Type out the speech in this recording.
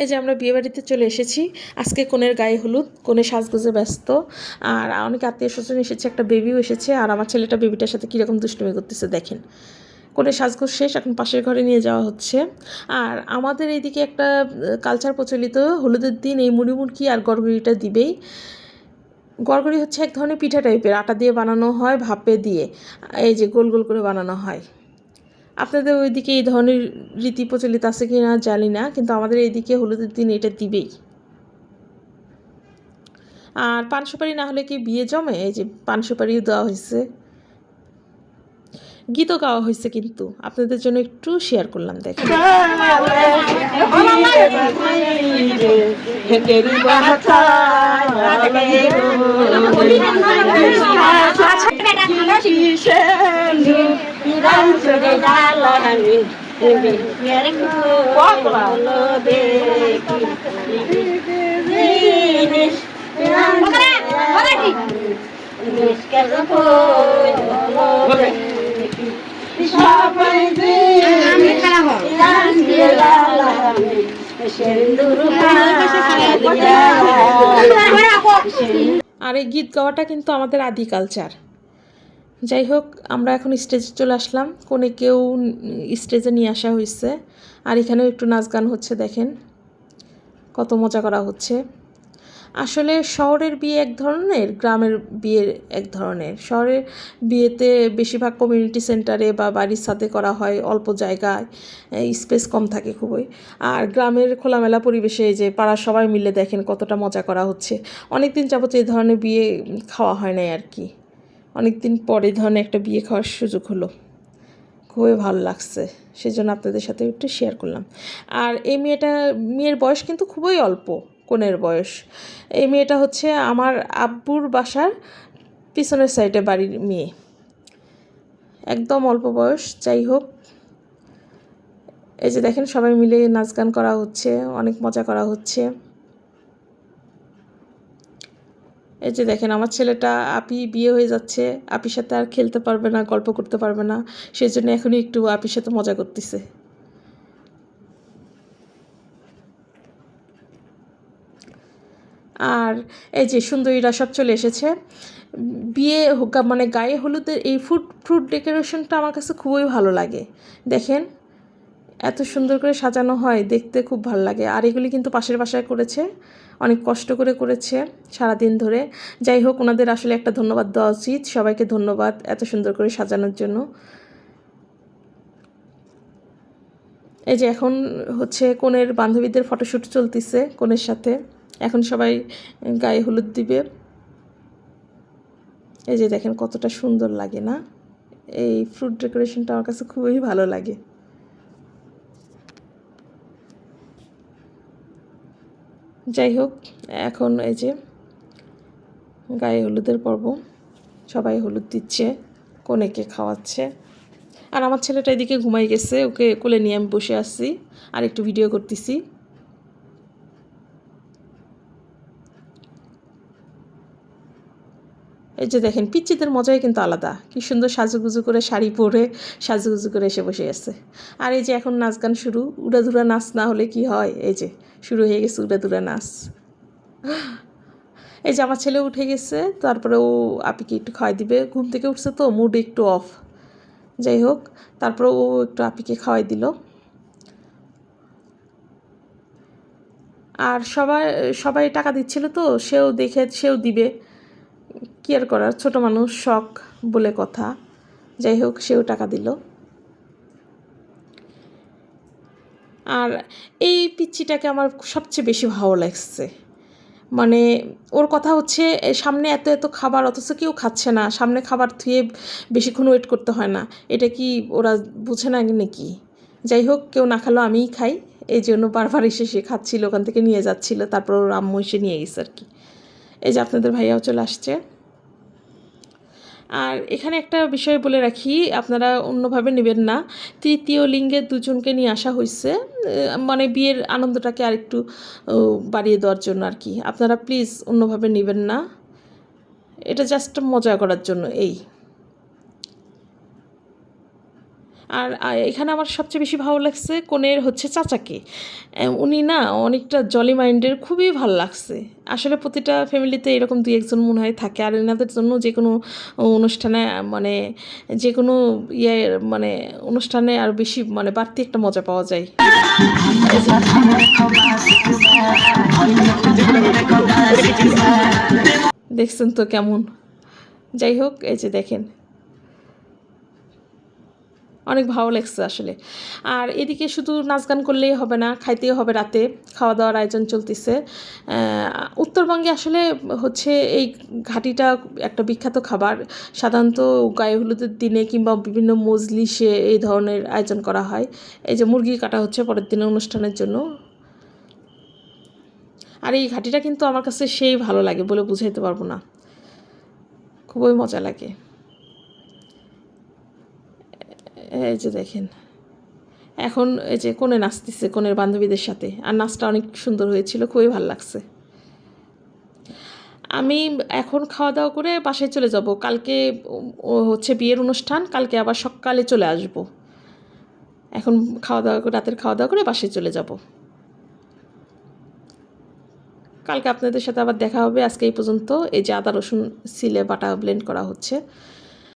এই যে আমরা বিয়েবাড়িতে চলে এসেছি। আজকে কোনের গায়ে হলুদ, কোনে সাজগোজে ব্যস্ত। আর অনেক আত্মীয় স্বজন এসেছে, একটা বেবিও এসেছে। আর আমার ছেলেটা বেবিটার সাথে কীরকম দুষ্টুমি করতেছে দেখেন। কোনে সাজগোজ শেষ, এখন পাশের ঘরে নিয়ে যাওয়া হচ্ছে। আর আমাদের এইদিকে একটা কালচার প্রচলিত, হলুদের দিন এই মুড়ি মুড়কি আর গড়গড়িটা দিবেই। গড়গড়ি হচ্ছে এক ধরনের পিঠা টাইপের আটা দিয়ে বানানো হয়, ভাপে দিয়ে। এই যে গোল গোল করে বানানো হয়। আপনাদের ওইদিকে এই ধরনের রীতি প্রচলিত আছে কি না জানি না, কিন্তু আমাদের এইদিকে হলুদের দিন এটা দিবেই। আর পান সুপারি না হলে কি বিয়ে জমে? এই যে পান সুপারিও দেওয়া হয়েছে। গীতও গাওয়া হয়েছে কিন্তু। আপনাদের জন্য একটু শেয়ার করলাম, দেখেন। আর এই গীত গাওয়াটা কিন্তু আমাদের আদি কালচার যাই হোক, আমরা এখন স্টেজে চলে আসলাম। কোনে কেউ স্টেজে নিয়ে আসা হয়েছে আর এখানেও একটু নাচ গান হচ্ছে, দেখেন কত মজা করা হচ্ছে। আসলে শহরের বিয়ে এক ধরনের, গ্রামের বিয়ে এক ধরনের। শহরের বিয়েতে বেশিরভাগ কমিউনিটি সেন্টারে বা বাড়ির সাথে করা হয়, অল্প জায়গায় স্পেস কম থাকে খুবই। আর গ্রামের খোলামেলা পরিবেশে যে পাড়ার সবাই মিলে দেখেন কতটা মজা করা হচ্ছে। অনেক দিন যাবত এই ধরনের বিয়ে খাওয়া হয় নাই আর কি। অনেক দিন পরে ধরনের একটা বিয়ে খাওয়ার সুযোগ হলো। খুবই ভালো লাগছে। সেই জন্য আপনাদের সাথে একটু শেয়ার করলাম। আর এই মেয়েটা, মেয়ের বয়স কিন্তু খুবই অল্প, কোনের বয়স। এই মেয়েটা হচ্ছে আমার আব্বুর বাসার পিছনের সাইডে বাড়ির মেয়ে। একদম অল্প বয়স, যাই হোক। এই যে দেখেন, সবাই মিলে নাচ গান করা হচ্ছে, অনেক মজা করা হচ্ছে। এই যে দেখেন, আমার ছেলেটা আপি বিয়ে হয়ে যাচ্ছে, আপির সাথে আর খেলতে পারবে না, গল্প করতে পারবে না সেই জন্য এখনই একটু আপির সাথে মজা করতেছে। আর এই যে সুন্দরীরা সব চলে এসেছে। বিয়ে মানে গায়ে হলুদের এই ফুড ফ্রুট ডেকোরেশনটা আমার কাছে খুবই ভালো লাগে। দেখেন এত সুন্দর করে সাজানো হয়, দেখতে খুব ভালো লাগে। আর এগুলি কিন্তু পাশের বাসায় করেছে, অনেক কষ্ট করে করেছে সারাদিন ধরে। যাই হোক, ওনাদের আসলে একটা ধন্যবাদ দেওয়া উচিত। সবাইকে ধন্যবাদ এত সুন্দর করে সাজানোর জন্য। এই যে এখন হচ্ছে কোনের বান্ধবীদের ফটোশ্যুট চলতেছে কোনের সাথে। এখন সবাই গায়ে হলুদ দিবে। এই যে দেখেন কতটা সুন্দর লাগে না? এই ফ্রুট ডেকোরেশনটা আমার কাছে খুবই ভালো লাগে। যাই হোক, এখন এই যে গায়ে হলুদের পর্ব। সবাই হলুদ দিচ্ছে, কনেকে খাওয়াচ্ছে। আর আমার ছেলেটা এদিকে ঘুমাই গেছে, ওকে কোলে নিয়ে আমি বসে আসছি আর একটু ভিডিও করতেছি। এই যে দেখেন, পিচ্চিদের মজাই কিন্তু আলাদা। কি সুন্দর সাজুগুজু করে শাড়ি পরে সাজুগুজু করে এসে বসে আছে। আর এই যে এখন নাচ গান শুরু, উড়াধুরা নাচ না হলে কি হয়? এই যে শুরু হয়ে গেছে উড়াধুরা নাচ। এই যে আমার ছেলে উঠে গেছে, তারপরে ও আপিকে একটু খাওয়াই দিবে। ঘুম থেকে উঠছে তো মুড একটু অফ যাই হোক, তারপরে ও একটু আপিকে খাওয়াই দিল। আর সবাই সবাই টাকা দিচ্ছিল তো, সেও দেখে, সেও দিবে। কি আর করার, ছোটো মানুষ, শখ বলে কথা। যাই হোক, সেও টাকা দিল। আর এই পিচ্চিটাকে আমার সবচেয়ে বেশি ভালো লাগছে। মানে ওর কথা হচ্ছে সামনে এত এত খাবার, অথচ কেউ খাচ্ছে না। সামনে খাবার থুয়ে বেশিক্ষণ ওয়েট করতে হয় না। এটা কি ওরা বুঝে না নাকি? যাই হোক, কেউ না খালো আমিই খাই। এই জন্য বারবার এসে সে খাচ্ছিল, ওখান থেকে নিয়ে যাচ্ছিল। তারপর ওর আম্মু এসে নিয়ে গেছে আর কি। এই যে আপনাদের ভাইয়াও চলে আসছে। আর এখানে একটা বিষয় বলে রাখি, আপনারা অন্যভাবে নেবেন না। তৃতীয় লিঙ্গের দুজনকে নিয়ে আসা হয়েছে মানে বিয়ের আনন্দটাকে আর একটু বাড়িয়ে দেওয়ার জন্য আর কি। আপনারা প্লিজ অন্যভাবে নেবেন না। এটা জাস্ট মজা করার জন্য, এই। আর এখানে আমার সবচেয়ে বেশি ভালো লাগছে কনের হচ্ছে চাচাকে। উনি না অনেকটা জলি মাইন্ডের খুবই ভালো লাগছে। আসলে প্রতিটা ফ্যামিলিতে এরকম দুই একজন মনে হয় থাকে। আর এনাদের জন্য যে কোনো অনুষ্ঠানে মানে যে কোনো ইয়ে মানে অনুষ্ঠানে আর বেশি মানে বাড়তি একটা মজা পাওয়া যায়। দেখছেন তো কেমন? যাই হোক, এই যে দেখেন অনেক ভালো লাগছে আসলে। আর এদিকে শুধু নাচ গান করলেই হবে না, খাইতেই হবে রাতে খাওয়া দাওয়ার আয়োজন চলতেছে। উত্তরবঙ্গে আসলে হচ্ছে এই ঘাটিটা একটা বিখ্যাত খাবার। সাধারণত গায়ে হলুদের দিনে কিংবা বিভিন্ন মজলিসে এই ধরনের আয়োজন করা হয়। এই যে মুরগি কাটা হচ্ছে পরের দিনের অনুষ্ঠানের জন্য। আর এই ঘাটিটা কিন্তু আমার কাছে সেই ভালো লাগে বলে বুঝাইতে পারব না। খুবই মজা লাগে। এই যে দেখেন। এখন এই যে কোণে নাচতেছে কোণের বান্ধবীদের সাথে, আর নাচটা অনেক সুন্দর হয়েছিল, খুবই ভালো লাগছে। আমি এখন খাওয়া দাওয়া করে বাসায় চলে যাব। কালকে হচ্ছে বিয়ের অনুষ্ঠান, কালকে আবার সকালে চলে আসব। এখন খাওয়া দাওয়া করে, রাতের খাওয়া দাওয়া করে বাসায় চলে যাব। কালকে আপনাদের সাথে আবার দেখা হবে, আজকে এই পর্যন্ত। এই যে আদা রসুন সিলে বাটা ব্লেন্ড করা হচ্ছে।